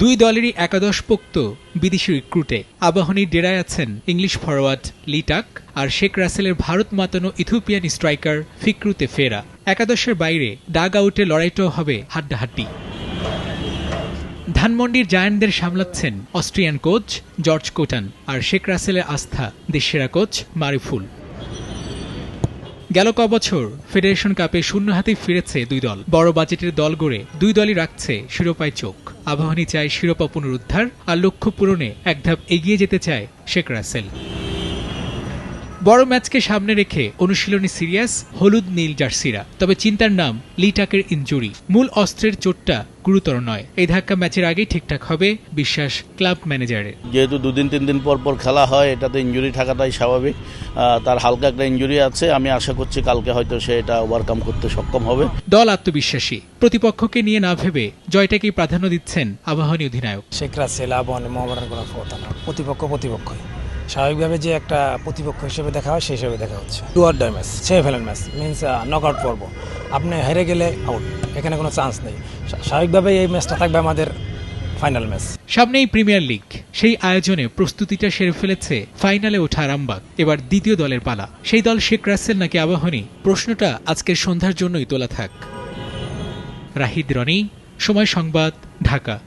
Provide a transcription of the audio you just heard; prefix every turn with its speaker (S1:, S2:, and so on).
S1: দুই দলেরই একাদশ পোক্ত বিদেশি রিক্রুটে আবাহনীর ডেরায় আছেন ইংলিশ ফরওয়ার্ড লিটাক আর শেখ রাসেলের ভারত মাতানো ইথিওপিয়ান স্ট্রাইকার ফিক্রুতে ফেরা। একাদশের বাইরে ডাগ আউটে লড়াইটাও হবে হাড্ডাহাড্ডি। ধানমন্ডির জায়ান্টদের সামলাচ্ছেন অস্ট্রিয়ান কোচ জর্জ কোটান আর শেখ রাসেলের আস্থা দেশেরা কোচ মারিফুল। গেল কবছর ফেডারেশন কাপে শূন্য হাতে ফিরেছে দুই দল। বড় বাজেটের দল গড়ে দুই দলই রাখছে শিরোপায় চোখ। আবাহনী চায় শিরোপা পুনরুদ্ধার আর লক্ষ্য পূরণে এক ধাপ এগিয়ে যেতে চায় শেখ রাসেল। বড় ম্যাচকে সামনে রেখে অনুশীলনী সিরিয়াস হলুদ নীল জার্সিরা। তবে চিন্তার নাম লিটাকের ইঞ্জুরি। মূল অস্ত্রের চোটটা গুরুতর নয়। এই ধাক্কা ম্যাচের আগেই ঠিকঠাক হবে বিশ্বাস ক্লাব ম্যানেজারের।
S2: যেহেতু দুদিন তিন দিন পর পর খেলা হয় এটাতে ইঞ্জুরি থাকাটাই স্বাভাবিক। আহ, তার হালকা একটা ইঞ্জুরি আছে। আমি আশা করছি কালকে হয়তো সে এটা ওভারকাম করতে সক্ষম হবে।
S1: দল আত্মবিশ্বাসী। প্রতিপক্ষকে নিয়ে না ভেবে জয়টাকেই প্রাধান্য দিচ্ছেন আবাহনী অধিনায়ক।
S3: শেখ রাসেল আবহান মোহামেডান প্রতিপক্ষ প্রতিপক্ষই। স্বাভাবিকভাবে যে একটা প্রতিপক্ষ হিসেবে দেখা হয়, সেই হিসেবে দেখা হচ্ছে। Do or die match semifinal match means knock out পর্ব। আপনি হেরে গেলে আউট এখানে কোনো চান্স নেই। স্বা- স্বাভাবিকভাবে এই ম্যাচটা থাকবে আমাদের ফাইনাল ম্যাচ
S1: সামনেই প্রিমিয়ার লিগ সেই আয়োজনে প্রস্তুতিটা সেরে ফেলেছে ফাইনালে ওঠা আরামবাগ। এবার দ্বিতীয় দলের পালা। সেই দল শেখ রাসেল নাকি আবাহনী? প্রশ্নটা আজকের সন্ধ্যার জন্যই তোলা থাক। রাহিদ রনি, সময় সংবাদ, ঢাকা।